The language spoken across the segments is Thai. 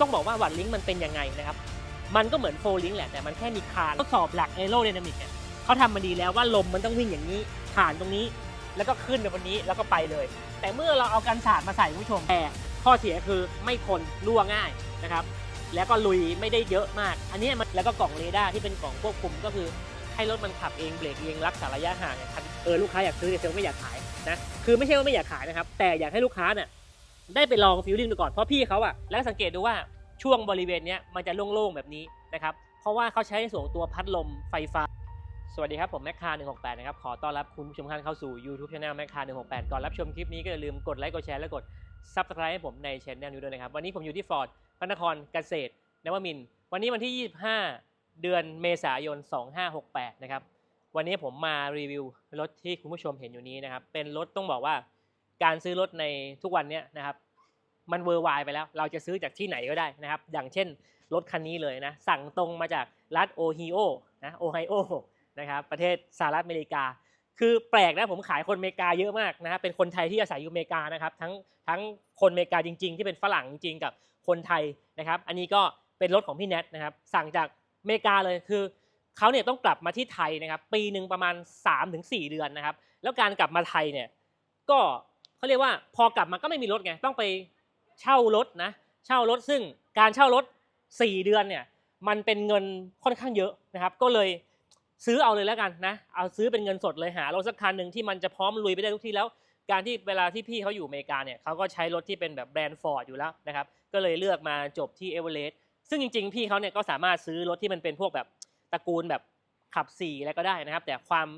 ต้องบอกว่าวัดลิงก์มันเป็นยังไงนะครับ มันก็เหมือนโฟลิงก์แหละแต่มันแค่มีคานทดสอบหลักเอโร d y นามิกเนี่ยเขาทำมาดีแล้วว่าลมมันต้องวิ่งอย่างนี้ผ่านตรงนี้ แล้วก็ขึ้นไปบนนี้แล้วก็ไปเลย แต่เมื่อเราเอากันศาสตร์มาใส่คุณผู้ชมแต่ข้อเสียคือไม่ทนรั่วง่ายนะครับ แล้วก็ลุยไม่ได้เยอะมาก อันนี้มันแล้วก็กล่องเรดาร์ที่เป็นกล่องควบคุมก็คือให้รถมันขับเองเบรกเองรักษาระยะห่างเนี่ยเออลูกค้าอยากซื้อแต่เซลไม่อยากขายนะคือไม่ใช่ว่าไม่อยากขายนะครับ แต่อยากให้ลูกค้าเนี่ย ได้ไปลองฟิลลิ่งดูก่อนเพราะพี่เขาอะแล้วสังเกตดูว่าช่วงบริเวณเนี้ยมันจะโล่งๆแบบนี้นะครับเพราะว่าเขาใช้ในส่วนของตัวพัดลมไฟฟ้า สวัสดีครับ ผมแมคคา168 นะครับ ขอต้อนรับคุณผู้ชมท่านเข้าสู่ YouTube Channel แมคคา168 ก่อนรับชมคลิปนี้ก็อย่าลืมกดไลค์กดแชร์และกด Subscribe ให้ผมในช anel นี้ด้วยนะครับ วันนี้ผมอยู่ที่ฟอร์ดพระนครเกษตรนวมิน วันนี้วันที่ 25 เดือนเมษายน 2568 นะครับวันนี้ผมมารีวิวรถที่คุณผู้ชมเห็นอยู่นี้นะครับเป็นรถต้องบอกว่าการซื้อรถในทุกวันนี้นะครับ มันเวอร์ไวายไปแล้ว เราจะซื้อจากที่ไหนก็ได้นะครับ อย่างเช่นรถคันนี้เลยนะ สั่งตรงมาจากรัฐโอไฮโอนะโอไฮโอนะครับประเทศสหรัฐอเมริกา คือแปลกนะผมขายคนอเมริกาเยอะมากนะเป็นคนไทยที่อาศัยอยู่อเมริกานะครับทั้งทั้งคนอเมริกาจริง ๆ ที่เป็นฝรั่งจริงๆกับคนไทยนะครับ อันนี้ก็เป็นรถของพี่แนทนะครับ สั่งจากอเมริกาเลยคือเขาเนี่ยต้องกลับมาที่ไทยนะครับ ปีหนึ่งประมาณ 3-4 เดือนนะครับ แล้วการกลับมาไทยเนี่ยก็เขาเรียกว่าพอกลับมาก็ไม่มีรถไงต้องไป เช่ารถนะเช่ารถซึ่งการเช่ารถ 4 เดือนเนี่ยมันเป็นเงินค่อนข้างเยอะนะครับ ก็เลยซื้อเอาเลยแล้วกันนะ เอาซื้อเป็นเงินสดเลยหารถสักคันหนึ่งที่มันจะพร้อมลุยไปได้ทุกที่แล้ว การที่เวลาที่พี่เขาอยู่อเมริกาเนี่ยเขาก็ใช้รถที่เป็นแบบแบรนด์ฟอร์ดอยู่แล้วนะครับ ก็เลยเลือกมาจบที่เอเวอเรสต์ซึ่งจริง ๆ พี่เขาเนี่ยก็สามารถซื้อรถที่มันเป็นพวกแบบตระกูลแบบขับ4อะไรก็ได้นะครับ แต่ความ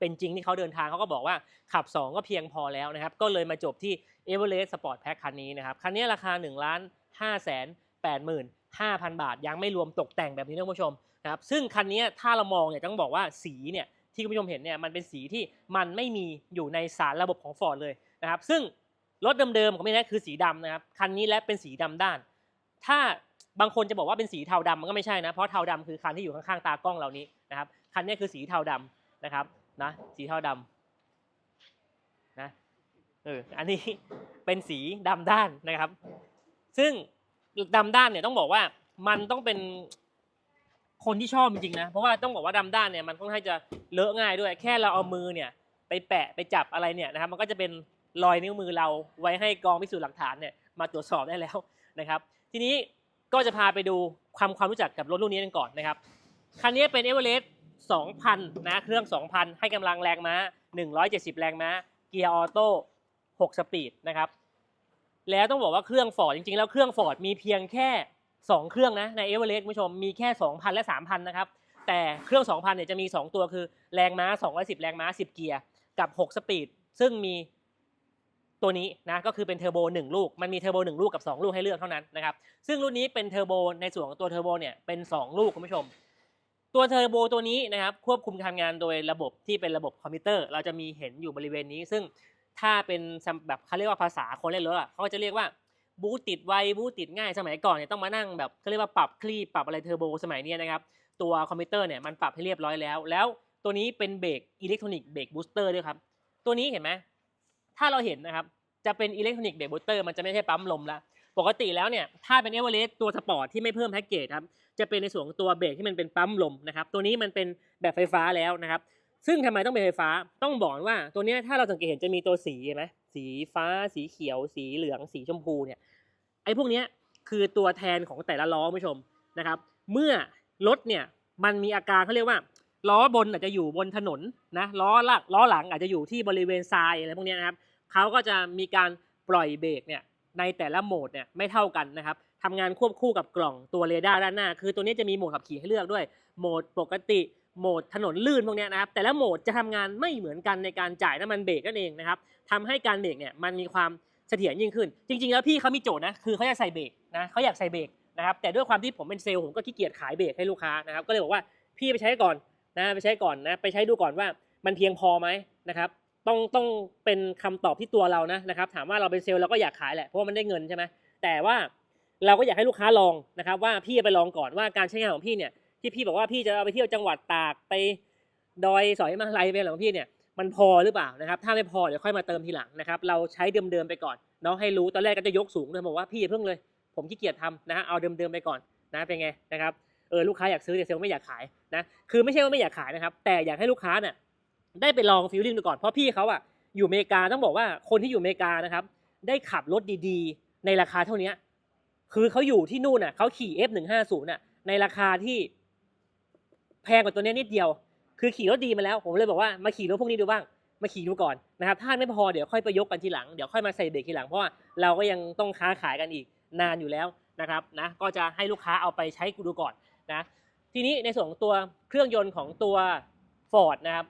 เป็นจริงที่เขาเดินทางเขาก็บอกว่าขับ 2 ก็เพียงพอแล้วนะครับ ก็เลยมาจบที่ e v e r e s t Sport Pack คันนี้นะครับ คันนี้ราคา1ล้าน5แสน8หมื่น5,000 บาท ยังไม่รวมตกแต่งแบบนี้นะคุณผู้ชมนะครับซึ่งคันนี้ถ้าเรามองเนี่ยต้องบอกว่าสีเนี่ยที่คุณผู้ชมเห็นเนี่ยมันเป็นสีที่มันไม่มีอยู่ในสารระบบของ Ford เลยนะครับซึ่งรถเดิมๆของพี่แนทคือสีดำนะครับคันนี้และเป็นสีดำด้าน ถ้าบางคนจะบอกว่าเป็นสีเทาดำมันก็ไม่ใช่นะเพราะเทาดำคือคันที่อยู่ข้างๆตากล้องเรานี้นะครับคันนี้คือสีเทาดำนะครับ นะสีเทาดำนะเอออันนี้เป็นสีดำด้านนะครับ ซึ่งดำด้านเนี่ยต้องบอกว่ามันต้องเป็นคนที่ชอบจริงๆนะเพราะว่าต้องบอกว่าดำด้านเนี่ยมันค่อนข้างจะเลอะง่ายด้วย แค่เราเอามือเนี่ยไปแปะไปจับอะไรเนี่ยนะครับ มันก็จะเป็นรอยนิ้วมือเราไว้ให้กองพิสูจน์หลักฐานเนี่ยมาตรวจสอบได้แล้วนะครับ ทีนี้ก็จะพาไปดูความความรู้จักกับรถรุ่นนี้กันก่อนนะครับคันนี้เป็นเอเวอเรสต์ 2,000 นะ เครื่อง 2,000 ให้กำลังแรงม้า 170 แรงม้า เกียร์ออโต้ 6 สปีดนะครับ แล้วต้องบอกว่าเครื่องฟอร์ดจริงๆ แล้วเครื่องฟอร์ดมีเพียงแค่ 2 เครื่องนะ ในเอเวอเรสต์คุณผู้ชม มีแค่ 2,000 และ 3,000 นะครับ แต่เครื่อง 2,000 เนี่ยจะมี 2 ตัวคือแรงม้า 210 แรงม้า 10 เกียร์ กับ 6 สปีด ซึ่งมีตัวนี้นะก็คือเป็นเทอร์โบ1ลูก มันมีเทอร์โบ1ลูกกับ 2 ลูกให้เลือกเท่านั้นนะครับซึ่งรุ่นนี้เป็นเทอร์โบในส่วนของตัวเทอร์โบเนี่ยเป็น 2 ลูกคุณผู้ชม ตัวเทอร์โบตัวนี้นะครับควบคุมการทำงานโดยระบบที่เป็นระบบคอมพิวเตอร์ เราจะมีเห็นอยู่บริเวณนี้ ซึ่งถ้าเป็นแบบเขาเรียกว่าภาษาคนเล่นรถอะเขาจะเรียกว่าบูตติดไวบูตติดง่ายสมัยก่อนเนี่ยต้องมานั่งแบบเขาเรียกว่าปรับคลีปปรับอะไรเทอร์โบสมัยนี้นะครับตัวคอมพิวเตอร์เนี่ยมันปรับให้เรียบร้อยแล้ว แล้วตัวนี้เป็นเบรกอิเล็กทรอนิกส์เบรกบูสเตอร์ด้วยครับตัวนี้เห็นไหมถ้าเราเห็นนะครับจะเป็นอิเล็กทรอนิกส์เบรกบูสเตอร์มันจะไม่ใช่ปั๊มลมละ ปกติแล้วเนี่ยถ้าเป็นเอเวอเรสต์ตัวสปอร์ตที่ไม่เพิ่มแพ็กเกจครับจะเป็นในส่วนของตัวเบรกที่มันเป็นปั๊มลมนะครับตัวนี้มันเป็นแบบไฟฟ้าแล้วนะครับซึ่งทำไมต้องเป็นไฟฟ้าต้องบอกว่าตัวนี้ถ้าเราสังเกตเห็นจะมีตัวสีนไหมสีฟ้า สีเขียว สีเหลือง สีชมพูเนี่ยไอ้พวกนี้คือตัวแทนของแต่ละล้อคุณผู้ชมนะครับ เมื่อรถเนี่ยมันมีอาการเขาเรียกว่าล้อบนอาจจะอยู่บนถนนนะล้อหลักล้อหลังอาจจะอยู่ที่บริเวณทรายอะไรพวกนี้นะครับเขาก็จะมีการปล่อยเบรกเนี่ย ในแต่ละโหมดเนี่ยไม่เท่ากันนะครับทำงานควบคู่กับกล่องตัวเรดาร์ด้านหน้า คือตัวนี้จะมีโหมดขับขี่ให้เลือกด้วย โหมดปกติ โหมดถนนลื่นพวกนี้นะครับ แต่ละโหมดจะทำงานไม่เหมือนกันในการจ่ายน้ำมันเบรกนั่นเองนะครับทำให้การเบรกเนี่ยมันมีความเสถียรยิ่งขึ้น จริง ๆ แล้วพี่เขามีโจทย์นะ คือเขาอยากใส่เบรกนะเขาอยากใส่เบรกนะครับ แต่ด้วยความที่ผมเป็นเซลล์ผมก็ขี้เกียจขายเบรกให้ลูกค้านะครับ ก็เลยบอกว่าพี่ไปใช้ก่อนนะ ไปใช้ก่อนนะ ไปใช้ดูก่อนว่ามันเพียงพอไหมนะครับ ต้องต้องเป็นคำตอบที่ตัวเรานะนะครับ ถามว่าเราเป็นเซลล์เราก็อยากขายแหละเพราะมันได้เงินใช่ไหมแต่ว่าเราก็อยากให้ลูกค้าลองนะครับ ว่าพี่ไปลองก่อนว่าการใช้งานของพี่เนี่ยที่พี่บอกว่าพี่จะเอาไปเที่ยวจังหวัดตากไปดอยสอยมาลัยไปอะไรของพี่เนี่ยมันพอหรือเปล่านะครับ ถ้าไม่พอเดี๋ยวค่อยมาเติมทีหลังนะครับ เราใช้เดิมๆไปก่อนเนาะให้รู้ตอนแรกก็จะยกสูงเลยบอกว่าพี่อย่าเพิ่งเลยผผมขี้เกียจทำนะฮะเอาเดิมๆไปก่อนนะเป็นไงนะครับเออลูกค้าอยากซื้อแต่เซลล์ไม่อยากขายนะคือไม่ใช่ว่าไม่อยากขายนะครับ แต่อยากให้ลูกค้าเนี่ย ได้ไปลองฟีลลิ่งดูก่อนเพราะพี่เขาอะอยู่อเมริกาต้องบอกว่าคนที่อยู่อเมริกานะครับ ได้ขับรถดีๆ ในราคาเท่านี้คือเขาอยู่ที่นู่นน่ะเขาขี่ F150 น่ะในราคาที่แพงกว่าตัวนี้นิดเดียว คือขี่รถดีมาแล้ว ผมเลยบอกว่ามาขี่รถพวกนี้ดูบ้าง มาขี่ดูก่อนนะครับ ถ้าไม่พอเดี๋ยวค่อยไปยกกันทีหลัง เดี๋ยวค่อยมาใส่เบรกทีหลัง เพราะว่าเราก็ยังต้องค้าขายกันอีกนานอยู่แล้วนะครับนะ ก็จะให้ลูกค้าเอาไปใช้กูดูก่อนนะ ทีนี้ในส่วนของตัวเครื่องยนต์ของตัว Ford นะครับ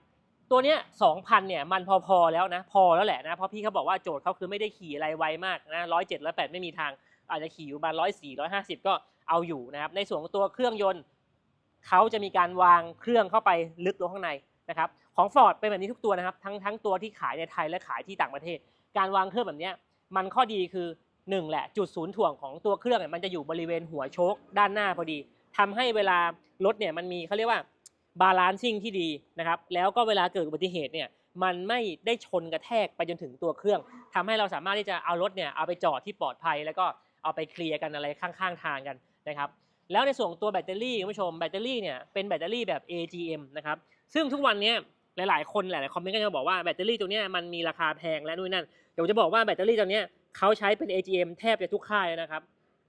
ตัวเนี้ย2,000เนี่ยมันพอๆแล้วนะ พอแล้วแหละนะ เพราะพี่เขาบอกว่าโจทย์เขาคือไม่ได้ขี่อะไรไวมากนะร้อยเจ็ดร้อยแปดไม่มีทาง อาจจะขี่อยู่ประมาณร้อยสี่ร้อยห้าสิบก็เอาอยู่นะครับ ในส่วนของตัวเครื่องยนต์เขาจะมีการวางเครื่องเข้าไปลึกลงข้างในนะครับ ของ Ford เป็นแบบนี้ทุกตัวนะครับ ทั้งทั้งตัวที่ขายในไทยและขายที่ต่างประเทศ การวางเครื่องแบบเนี้ยมันข้อดีคือหนึ่งแหละจุดศูนย์ถ่วงของตัวเครื่องเนี่ยมันจะอยู่บริเวณหัวโชคด้านหน้าพอดีทำให้เวลารถเนี่ยมันมีเขาเรียกว่า บาลานซิ่งที่ดีนะครับแล้วก็เวลาเกิดอุบัติเหตุเนี่ยมันไม่ได้ชนกระแทกไปจนถึงตัวเครื่องทำให้เราสามารถที่จะเอารถเนี่ยเอาไปจอดที่ปลอดภัย แล้วก็เอาไปเคลียร์กันอะไรข้างๆทางกันนะครับแล้วในส่วนตัวแบตเตอรี่คุณผู้ชมแบตเตอรี่เนี่ยเป็นแบตเตอรี่แบบ AGM นะครับซึ่งทุกวันนี้หลายๆ คนหลายๆคอมเมนต์ก็จะบอกว่าแบตเตอรี่ตัวเนี้ยมันมีราคาแพงและนู่นนั่นเดี๋ยวจะบอกว่าแบตเตอรี่ตัวเนี้ยเขาใช้เป็น AGM แทบจะทุกค่ายนะครับ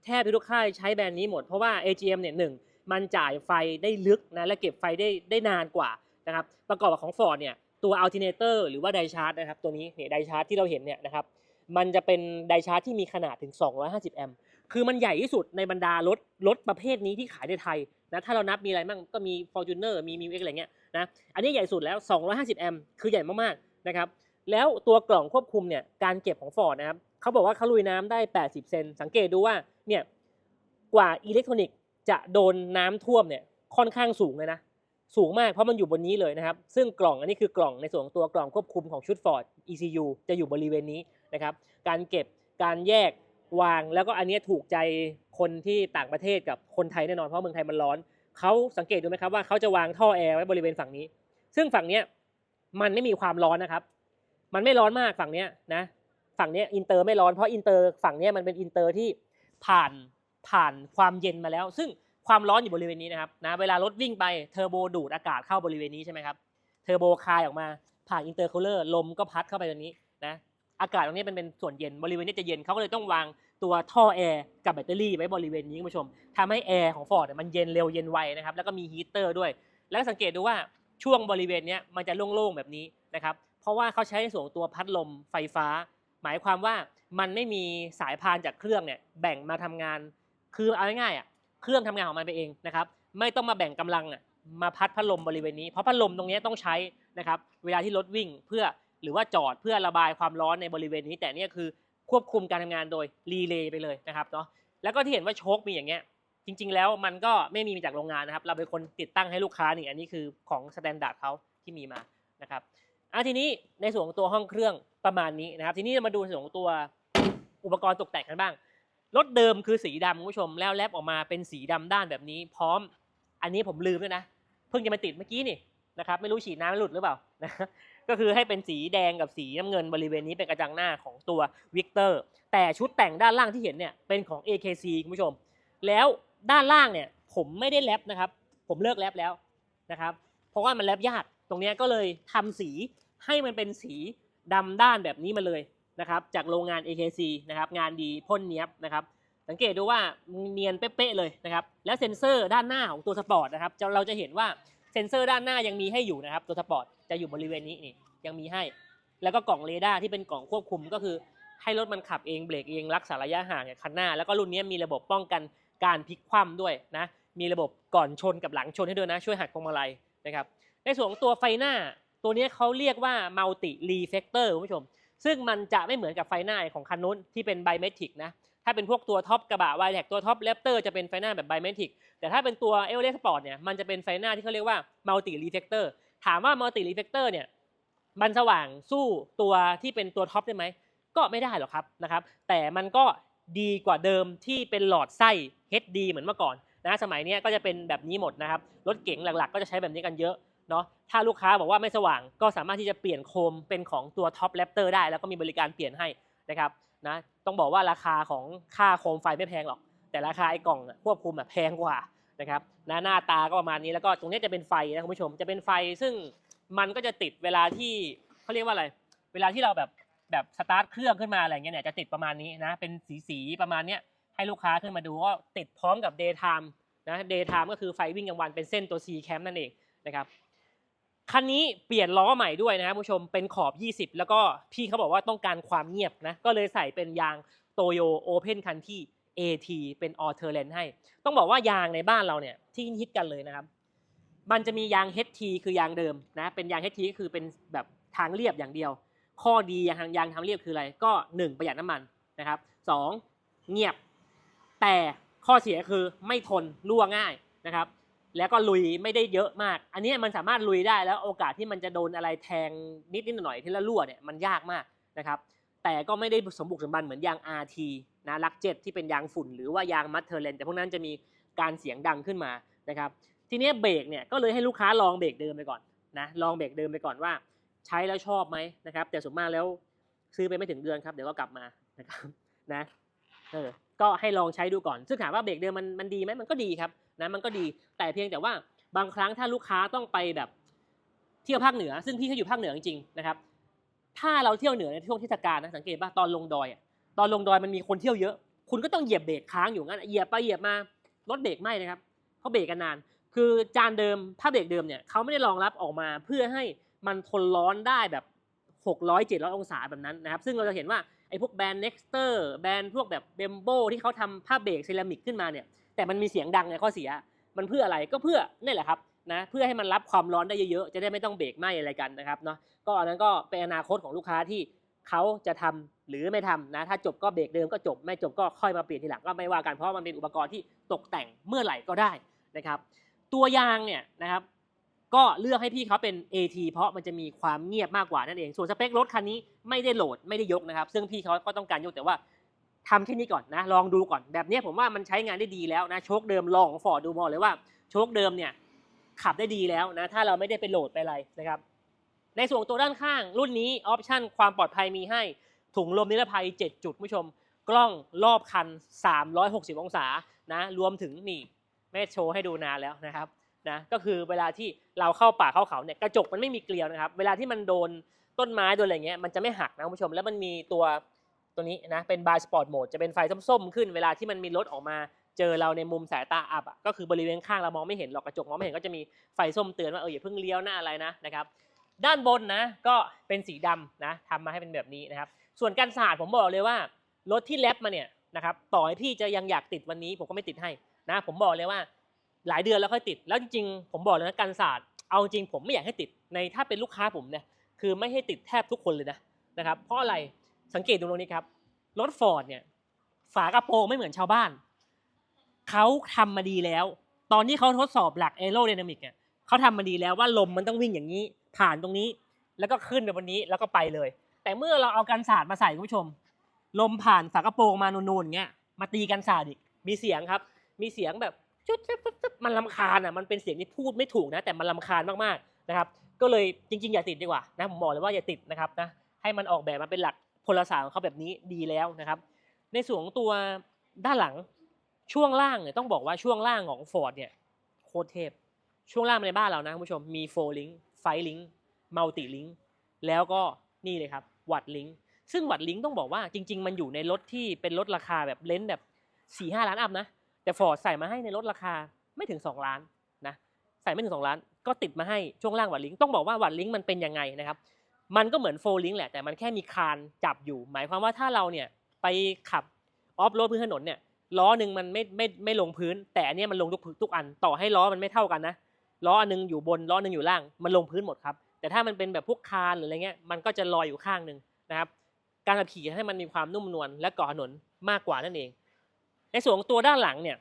แทบจะทุกค่ายใช้แบรนด์นี้หมดเพราะว่า AGM เนี่ยหนึ่ง มันจ่ายไฟได้ลึกนะและเก็บไฟได้ได้นานกว่านะครับประกอบกับของ Ford เนี่ยตัว alternator หรือว่าไดชาร์จนะครับตัวนี้เนี่ยไดชาร์จที่เราเห็นเนี่ยนะครับมันจะเป็นไดชาร์จที่มีขนาดถึง 250 แอมป์คือมันใหญ่ที่สุดในบรรดารถรถประเภทนี้ที่ขายในไทยนะถ้าเรานับมีอะไรบ้างก็มี Fortuner มีมีอะไรเงี้ยนะอันนี้ใหญ่สุดแล้ว 250 แอมป์คือใหญ่มากๆนะครับแล้วตัวกล่องควบคุมเนี่ยการเก็บของ Ford นะครับเขาบอกว่าเขาลุยน้ำได้ 80 เซน สังเกตดูว่าเนี่ยกว่าอิเล็กทรอนิกส์ จะโดนน้ำท่วมเนี่ยค่อนข้างสูงเลยนะ สูงมากเพราะมันอยู่บนนี้เลยนะครับ ซึ่งกล่องอันนี้คือกล่องในส่วนของตัวกล่องควบคุมของชุด Ford ECU จะอยู่บริเวณนี้นะครับ การเก็บการแยกวางแล้วก็อันนี้ถูกใจคนที่ต่างประเทศกับคนไทยแน่นอนเพราะเมืองไทยมันร้อนเขาสังเกตดูไหมครับว่าเขาจะวางท่อแอร์ไว้บริเวณฝั่งนี้ ซึ่งฝั่งเนี้ยมันไม่มีความร้อนนะครับ มันไม่ร้อนมากฝั่งเนี้ยนะ ฝั่งเนี้ยอินเตอร์ไม่ร้อนเพราะอินเตอร์ฝั่งเนี้ยมันเป็นอินเตอร์ที่ผ่าน ผ่านความเย็นมาแล้ว ซึ่งความร้อนอยู่บริเวณนี้นะครับนะเวลารถวิ่งไปเทอร์โบดูดอากาศเข้าบริเวณนี้ใช่ไหมครับเทอร์โบคายออกมาผ่านอินเตอร์คูลเลอร์ลมก็พัดเข้าไปตรงนี้นะอากาศตรงนี้เป็นเป็นส่วนเย็นบริเวณนี้จะเย็นเขาก็เลยต้องวางตัวท่อแอร์กับแบตเตอรี่ไว้บริเวณนี้คุณผู้ชมทำให้แอร์ของ Ford เนี่ยมันเย็นเร็วเย็นไวนะครับแล้วก็มีฮีเตอร์ด้วย แล้วสังเกตดูว่าช่วงบริเวณนี้มันจะโล่งๆแบบนี้นะครับเพราะว่าเขาใช้ในส่วนตัวพัดลมไฟฟ้า หมายความว่ามันไม่มีสายพานจากเครื่องเนี่ยแบ่งมาทำงาน คือเอาง่ายๆอะเครื่องทำงานของมันไปเองนะครับ ไม่ต้องมาแบ่งกำลังอะมาพัดพัดลมบริเวณนี้ เพราะพัดลมตรงนี้ต้องใช้นะครับ เวลาที่รถวิ่งเพื่อหรือว่าจอดเพื่อระบายความร้อนในบริเวณนี้ แต่เนี่ยคือควบคุมการทำงานโดยรีเลย์ไปเลยนะครับเนาะแล้วก็ที่เห็นว่าโชคมีอย่างเงี้ยจริง ๆ แล้วมันก็ไม่มีมาจากโรงงานนะครับ เราเป็นคนติดตั้งให้ลูกค้านี่อันนี้คือของสแตนดาร์ดเขาที่มีมานะครับอะทีนี้ในส่วนของตัวห้องเครื่องประมาณนี้นะครับ ทีนี้เรามาดูในส่วนของตัวอุปกรณ์ตกแต่งกันบ้าง รถเดิมคือสีดำคุณผู้ชมแล้วแลบออกมาเป็นสีดำด้านแบบนี้ พร้อมอันนี้ผมลืมด้วยนะ เพิ่งจะมาติดเมื่อกี้นี่นะครับไม่รู้ฉีดน้ำหลุดหรือเปล่านะ ก็คือให้เป็นสีแดงกับสีน้ำเงินบริเวณนี้เป็นกระจังหน้าของตัววิกเตอร์แต่ชุดแต่งด้านล่างที่เห็นเนี่ยเป็นของ AKC คุณผู้ชม แล้วด้านล่างเนี่ยผมไม่ได้แรปนะครับ ผมเลิกแรปแล้วนะครับ เพราะว่ามันแรปยากตรงเนี้ยก็เลยทำสีให้มันเป็นสีดำด้านแบบนี้มาเลย นะครับจากโรงงาน AKC นะครับงานดีพ่นเนี้ยบนะครับสังเกตดูว่าเนียนเป๊ะๆเลยนะครับแล้วเซ็นเซอร์ด้านหน้าของตัวสปอร์ตนะครับเราจะเห็นว่าเซ็นเซอร์ด้านหน้ายังมีให้อยู่นะครับตัวสปอร์ตจะอยู่บริเวณนี้นี่ยังมีให้ แล้วก็กล่องเรดาร์ที่เป็นกล่องควบคุมก็คือ ให้รถมันขับเองเบรกเองรักษาระยะห่างกับคันหน้า แล้วก็รุ่นนี้มีระบบป้องกันการพลิกคว่ำด้วยนะมีระบบก่อนชนกับหลังชนให้ด้วยนะช่วยหักพวงมาลัยนะครับในส่วนของตัวไฟหน้าตัวนี้เขาเรียกว่า multi reflector คุณผู้ชม ซึ่งมันจะไม่เหมือนกับไฟหน้าของคันนู้นที่เป็นไบเมทริกนะถ้าเป็นพวกตัวท็อปกระบะไวแท็กตัวท็อปแรปเตอร์จะเป็นไฟหน้าแบบไบเมทริกแต่ถ้าเป็นตัวเอเวอเรสต์สปอร์ตเนี่ยมันจะเป็นไฟหน้าที่เขาเรียกว่า multi reflector ถามว่า multi reflector เนี่ยมันสว่างสู้ตัวที่เป็นตัวท็อปได้ไหมก็ไม่ได้หรอกครับนะครับแต่มันก็ดีกว่าเดิมที่เป็นหลอดไส้ HD เหมือนเมื่อก่อนนะสมัยนี้ก็จะเป็นแบบนี้หมดนะครับรถเก๋งหลักๆ ก็จะใช้แบบนี้กันเยอะ เนาะถ้าลูกค้าบอกว่าไม่สว่างก็สามารถที่จะเปลี่ยนโคมเป็นของตัวท็อปแรปเตอร์ได้ แล้วก็มีบริการเปลี่ยนให้นะครับนะต้องบอกว่าราคาของค่าโคมไฟไม่แพงหรอก แต่ราคาไอ้กล่องควบคุมอะแพงกว่านะครับนะหน้าตาก็ประมาณนี้แล้วก็ตรงนี้จะเป็นไฟนะคุณผู้ชมจะเป็นไฟซึ่งมันก็จะติดเวลาที่เขาเรียกว่าอะไร เวลาที่เราแบบแบบสตาร์ทเครื่องขึ้นมาอะไรเงี้ยเนี่ยจะติดประมาณนี้นะเป็นสีสีๆประมาณเนี้ยให้ลูกค้าขึ้นมาดูก็ติดพร้อมกับ daytime นะ daytime ก็คือไฟวิ่งกลางวันเป็นเส้นตัว C cam นั่นเองนะครับ คันนี้เปลี่ยนล้อใหม่ด้วยนะครับผู้ชมเป็นขอบ 20 แล้วก็พี่เขาบอกว่าต้องการความเงียบนะก็เลยใส่เป็นยางโตโยโอเพนคันที่ AT เป็นออเทอร์เลนให้ ต้องบอกว่ายางในบ้านเราเนี่ยที่ฮิตกันเลยนะครับ มันจะมียาง HT คือยางเดิมนะเป็นยาง HT ก็คือเป็นแบบทางเรียบอย่างเดียว ข้อดียางยางทางเรียบคืออะไรก็ 1 ประหยัดน้ำมันนะครับ 2 เงียบ แต่ข้อเสียคือไม่ทนรั่วง่ายนะครับ แล้วก็ลุยไม่ได้เยอะมาก อันนี้มันสามารถลุยได้แล้วโอกาสที่มันจะโดนอะไรแทงนิดนิดหน่อยที่ละรั่วเนี่ยมันยากมากนะครับ แต่ก็ไม่ได้สมบุกสมบันเหมือนยาง RT นะลักเจ็ตที่เป็นยางฝุ่น หรือว่ายางมัตเทอร์เลนแต่พวกนั้นจะมีการเสียงดังขึ้นมานะครับ ทีนี้เบรกเนี่ยก็เลยให้ลูกค้าลองเบรกเดิมไปก่อนนะลองเบรกเดิมไปก่อนว่า ใช้แล้วชอบไหมนะครับ แต่ส่วนมากแล้วซื้อไปไม่ถึงเดือนครับเดี๋ยวก็กลับมานะครับนะเออ ก็ให้ลองใช้ดูก่อน ซึ่งถามว่าเบรกเดิมมันมันดีไหมมันก็ดีครับนะมันก็ดี แต่เพียงแต่ว่าบางครั้งถ้าลูกค้าต้องไปแบบเที่ยวภาคเหนือ ซึ่งพี่เขาอยู่ภาคเหนือจริงๆนะครับ ถ้าเราเที่ยวเหนือในช่วงเทศกาลนะสังเกตป่ะตอนลงดอยตอนลงดอยมันมีคนเที่ยวเยอะ คุณก็ต้องเหยียบเบรกค้างอยู่งั้นเหยียบไปเหยียบมารถเบรกไหมนะครับเขาเบรกกันนาน คือจานเดิมถ้าเบรกเดิมเนี่ยเขาไม่ได้รองรับออกมาเพื่อให้มันทนร้อนได้แบบ 600 700 องศาแบบนั้นนะครับ ซึ่งเราจะเห็นว่า ไอ้พวกแบรนด์ Nexter แบรนด์พวกแบบเบมโบที่เขาทำผ้าเบรกเซรามิกขึ้นมาเนี่ยแต่มันมีเสียงดังในข้อเสีย มันเพื่ออะไรก็เพื่อนี่แหละครับนะเพื่อให้มันรับความร้อนได้เยอะๆ จะได้ไม่ต้องเบรกไหมอะไรกันนะครับเนาะก็อันนั้นก็เป็นอนาคตของลูกค้าที่เขาจะทำหรือไม่ทำนะถ้าจบก็เบรกเดิมก็จบไม่จบก็ค่อยมาเปลี่ยนทีหลังก็ไม่ว่ากันเพราะมันเป็นอุปกรณ์ที่ตกแต่งเมื่อไหร่ก็ได้นะครับ ตัวยางเนี่ยนะครับ ก็เลือกให้พี่เขาเป็น AT เพราะมันจะมีความเงียบมากกว่านั่นเอง ส่วนสเปครถคันนี้ไม่ได้โหลดไม่ได้ยกนะครับ ซึ่งพี่เขาก็ต้องการยกแต่ว่าทำแค่นี้ก่อนนะ ลองดูก่อนแบบนี้ผมว่ามันใช้งานได้ดีแล้วนะ โชคเดิมลองของฟอร์ดดูบอกเลยว่าโชคเดิมเนี่ยขับได้ดีแล้วนะ ถ้าเราไม่ได้ไปโหลดไปอะไรนะครับ ในส่วนตัวด้านข้างรุ่นนี้ออปชั่นความปลอดภัยมีให้ ถุงลมนิรภัย 7 จุดคุณผู้ชม กล้องรอบคัน 360 องศานะ รวมถึงนี่ไม่โชว์ให้ดูนานแล้วนะครับ นะก็คือเวลาที่เราเข้าป่าเข้าเขาเนี่ยกระจกมันไม่มีเกลียวนะครับ เวลาที่มันโดนต้นไม้โดนอะไรเงี้ยมันจะไม่หักนะคุณผู้ชม แล้วมันมีตัวตัวนี้นะเป็นบายสปอร์ตโหมดจะเป็นไฟส้มๆขึ้นเวลาที่มันมีรถออกมาเจอเราในมุมสายตาอับอะก็คือบริเวณข้างเรามองไม่เห็นหรอกกระจกมองไม่เห็นก็จะมีไฟส้มเตือนว่าเอออย่าเพิ่งเลี้ยวหน้าอะไรนะนะครับด้านบนนะก็เป็นสีดำนะทำมาให้เป็นแบบนี้นะครับ ส่วนกันสาดผมบอกเลยว่ารถที่แลบมาเนี่ยนะครับต่อให้พี่จะยังอยากติดวันนี้ผมก็ไม่ติดให้นะผมบอกเลยว่า หลายเดือนแล้วค่อยติด แล้วจริงๆผมบอกเลยนะกันศาสตร์เอาจริงผมไม่อยากให้ติดในถ้าเป็นลูกค้าผมเนี่ยคือไม่ให้ติดแทบทุกคนเลยนะนะครับเพราะอะไรสังเกตดูตรงนี้ครับรถฟอร์ดเนี่ยฝากระโปรงไม่เหมือนชาวบ้านเขาทำมาดีแล้ว ตอนที่เขาทดสอบหลักแอโร d y นามิกเนี่ยเขาทำมาดีแล้วว่าลมมันต้องวิ่งอย่างนี้ ผ่านตรงนี้ แล้วก็ขึ้นไปบนนี้แล้วก็ไปเลย แต่เมื่อเราเอากันศาสตร์มาใส่คุณผู้ชม ลมผ่านฝากระโปรงมานูนๆเงี้ยมาตีกันศาสตร์อีกมีเสียงครับ มีเสียงแบบ จุดจุดจุดจุดมันลำคาญอะมันเป็นเสียงที่พูดไม่ถูกนะ แต่มันลำคาญมากๆนะครับ ก็เลยจริง ๆ อย่าติดดีกว่านะผมบอกเลยว่าอย่าติดนะครับนะให้มันออกแบบมาเป็นหลักพลศาสตร์ของเขาแบบนี้ดีแล้วนะครับ ในส่วนของตัวด้านหลังช่วงล่างเนี่ยต้องบอกว่าช่วงล่างของ Ford เนี่ยโคตรเทพช่วงล่างในบ้านเรานะคุณผู้ชมมี4 link 5 link multi link แล้วก็นี่เลยครับวัดลิงซึ่งวัดลิงต้องบอกว่าจริง ๆ มันอยู่ในรถที่เป็นรถราคาแบบเลนส์แบบ4ี่ห้าล้านอัพนะ แต่ฟอร์ดใส่มาให้ในรถราคาไม่ถึง 2 ล้านนะใส่ไม่ถึง 2 ล้าน ก็ติดมาให้ช่วงล่างวัดลิงก์ต้องบอกว่าวัดลิงก์มันเป็นยังไงนะครับมันก็เหมือนโฟลิงก์แหละแต่มันแค่มีคานจับอยู่ หมายความว่าถ้าเราเนี่ยไปขับออฟโรดพื้นถนนเนี่ยล้อหนึ่งมันไม่ไม่ไม่ลงพื้น แต่อันนี้มันลงทุกทุกอันต่อให้ล้อมันไม่เท่ากันนะล้ออันหนึงอยู่บนล้อหนึงอยู่ล่างมันลงพื้นหมดครับแต่ถ้ามันเป็นแบบพวกคานหรืออะไรเงี้ยมันก็จะลอยอยู่ข้างหนึ่งนะครับการขับขี่ให้มันมีความนุ่มนวลและกาะถนนมากกว่านั่นเอง ในส่วนของตัวด้านหลังเนี่ย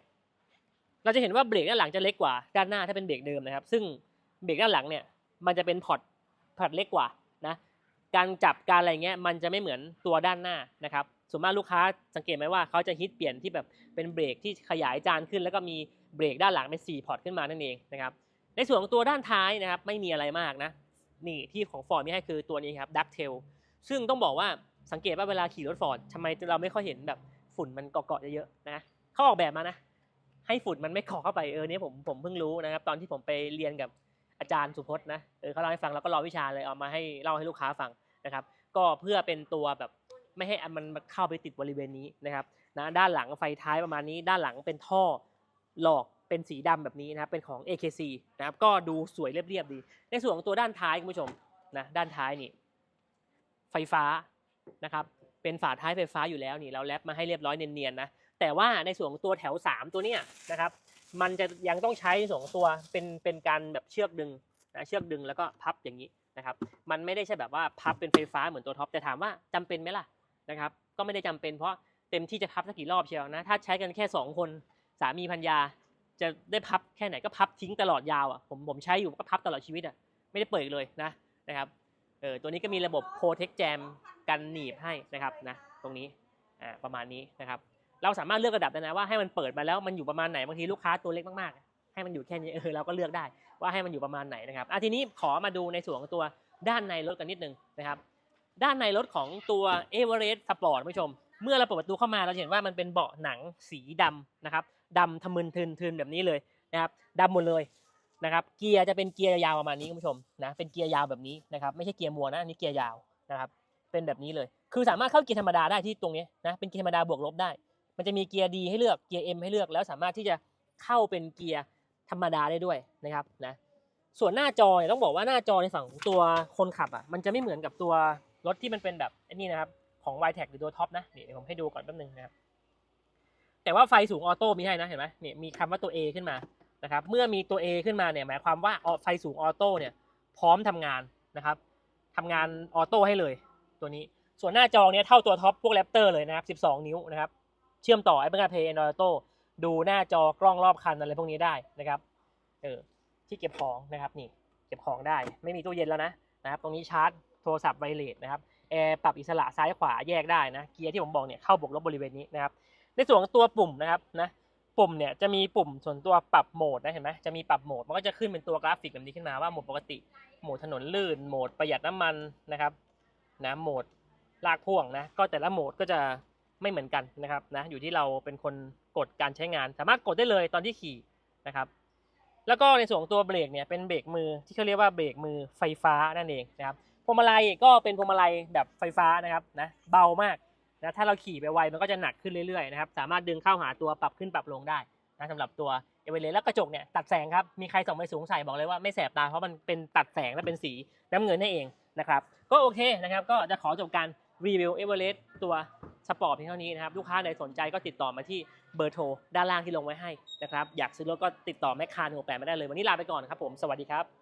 เราจะเห็นว่าเบรกด้านหลังจะเล็กกว่าด้านหน้าถ้าเป็นเบรกเดิมนะครับ ซึ่งเบรกด้านหลังเนี่ย มันจะเป็นพอร์ตพอร์ตเล็กกว่านะการจับการอะไรเงี้ยมันจะไม่เหมือนตัวด้านหน้านะครับส่วนมากลูกค้าสังเกตไหมว่าเขาจะฮิตเปลี่ยนที่แบบเป็นเบรกที่ขยายจานขึ้น แล้วก็มีเบรกด้านหลังเป็น4พอร์ตขึ้นมานั่นเองนะครับในส่วนของตัวด้านท้ายนะครับไม่มีอะไรมากนะนี่ที่ของฟอร์ดมีให้คือตัวนี้ครับดักเทลซึ่งต้องบอกว่าสังเกตว่าเวลาขี่รถฟอร์ดทำไมเราไม่ค่อยเห็นแบบ ฝุ่นมันเกาะๆเยอะๆนะเขาออกแบบมานะ ให้ฝุ่นมันไม่เกาะเข้าไปเออเนี่ยผมผมเพิ่งรู้นะครับตอนที่ผมไปเรียนกับอาจารย์สุพจน์นะเออเขาเล่าให้ฟังแล้วก็รอวิชาเลยเอามาให้เล่าให้ลูกค้าฟังนะครับ ก็เพื่อเป็นตัวแบบไม่ให้มันเข้าไปติดบริเวณนี้นะครับนะด้านหลังไฟท้ายประมาณนี้ ด้านหลังเป็นท่อหลอกเป็นสีดำแบบนี้นะครับเป็นของ AKC นะครับก็ดูสวยเรียบๆดี ในส่วนของตัวด้านท้ายคุณผู้ชมนะด้านท้ายนี่ไฟฟ้านะครับ เป็นฝาท้ายไฟฟ้าอยู่แล้วนี่เราแรปมาให้เรียบร้อยเนียนๆนะแต่ว่าในส่วนของตัวแถว 3 ตัวเนี้ยนะครับมันจะยังต้องใช้ในส่วนของตัวเป็นเป็นการแบบเชือกดึงนะเชือกดึงแล้วก็พับอย่างนี้นะครับมันไม่ได้ใช่แบบว่าพับเป็นไฟฟ้าเหมือนตัวท็อปแต่ถามว่าจำเป็นไหมล่ะนะครับก็ไม่ได้จำเป็นเพราะเต็มที่จะพับสักกี่รอบเชียวนะถ้าใช้กันแค่ 2 คนสามีพัญญาจะได้พับแค่ไหนก็พับทิ้งตลอดยาวอะผมผมใช้อยู่ก็พับตลอดชีวิตอะไม่ได้เปิดเลยนะนะครับ เออตัวนี้ก็มีระบบ Protect Jam กันหนีบให้นะครับนะตรงนี้อ่าประมาณนี้นะครับ เราสามารถเลือกระดับได้นะว่าให้มันเปิดมาแล้วมันอยู่ประมาณไหนบางทีลูกค้าตัวเล็กมากๆ ให้มันอยู่แค่นี้เออเราก็เลือกได้ว่าให้มันอยู่ประมาณไหนนะครับอะทีนี้ขอมาดูในส่วนของตัวด้านในรถกันนิดนึงนะครับ ด้านในรถของตัว e v e r e s t Sport ผู้ชม เมื่อเราเปิดประตูเข้ามาเราเห็นว่ามันเป็นเบาะหนังสีดำนะครับดำทะมึนทึนทึนแบบนี้เลยนะครับดำหมดเลย นะครับเกียร์จะเป็นเกียร์ยาวประมาณนี้คุณผู้ชมนะเป็นเกียร์ยาวแบบนี้นะครับไม่ใช่เกียร์มัวนะอันนี้เกียร์ยาวนะครับเป็นแบบนี้เลย คือสามารถเข้าเกียร์ธรรมดาได้ที่ตรงนี้นะเป็นเกียร์ธรรมดาบวกลบได้ มันจะมีเกียร์ดีให้เลือกเกียร์ M ให้เลือกแล้วสามารถที่จะเข้าเป็นเกียร์ธรรมดาได้ด้วยนะครับนะส่วนหน้าจอเนี่ยต้องบอกว่าหน้าจอในฝั่งของตัวคนขับอะมันจะไม่เหมือนกับตัวรถที่มันเป็นแบบอ้นี่นะครับของ y t e c หรือตัวท็อปนะเดี๋ยวผมให้ดูก่อนแป๊บนึงนะครับแต่ว่าไฟสูงออโต้มีให้นะเห็นไหมเนี่ยมีคำว่าตัว A ขึ้นมา นะครับเมื่อมีตัว A ขึ้นมาเนี่ยหมายความว่าออไฟสูงออโต้เนี่ยพร้อมทำงานนะครับทำงานออโต้ให้เลยตัวนี้ส่วนหน้าจอเนี่ยเท่าตัวท็อปพวกแรปเตอร์เลยนะครับ 12 นิ้วนะครับ เชื่อมต่อ Apple CarPlay Android Auto ดูหน้าจอกล้องรอบคันอะไรพวกนี้ได้นะครับเออที่เก็บของนะครับนี่เก็บของได้ไม่มีตู้เย็นแล้วนะนะครับตรงนี้ชาร์จโทรศัพท์ไวเลสนะครับแอร์ปรับอิสระซ้ายขวาแยกได้นะเกียร์ที่ผมบอกเนี่ยเข้าบวกลบบริเวณนี้นะครับในส่วนของตัวปุ่มนะครับนะ ปุ่มเนี่ยจะมีปุ่มส่วนตัวปรับโหมดนะเห็นไหมจะมีปรับโหมดมันก็จะขึ้นเป็นตัวกราฟิกแบบนี้ขึ้นมาว่าโหมดปกติโหมดถนนลื่นโหมดประหยัดน้ำมันนะครับนะโหมดลากพ่วงนะก็แต่ละโหมดก็จะไม่เหมือนกันนะครับนะอยู่ที่เราเป็นคนกดการใช้งาน สามารถกดได้เลยตอนที่ขี่นะครับ แล้วก็ในส่วนของตัวเบรกเนี่ยเป็นเบรกมือที่เขาเรียกว่าเบรกมือไฟฟ้านั่นเองนะครับพวงมาลัยก็เป็นพวงมาลัยแบบไฟฟ้านะครับนะเบามาก นะถ้าเราขี่ไปไวมันก็จะหนักขึ้นเรื่อยๆนะครับ สามารถดึงเข้าหาตัวปรับขึ้นปรับลงได้นะสำหรับตัวเอเวอเรสต์แล้วกระจกเนี่ยตัดแสงครับ มีใครส่องไปสูงใส่บอกเลยว่าไม่แสบตาเพราะมันเป็นตัดแสงและเป็นสีน้ำเงินนั่นเองนะครับก็โอเคนะครับก็จะขอจบการรีวิวเอเวอเรสต์ตัวสปอร์ตเพียงเท่านี้นะครับลูกค้าใดสนใจก็ติดต่อมาที่เบอร์โทรด้านล่างที่ลงไว้ให้นะครับอยากซื้อรถก็ติดต่อแมคคาร์หนึ่งแปดมาได้เลย วันนี้ลาไปก่อนครับผมสวัสดีครับ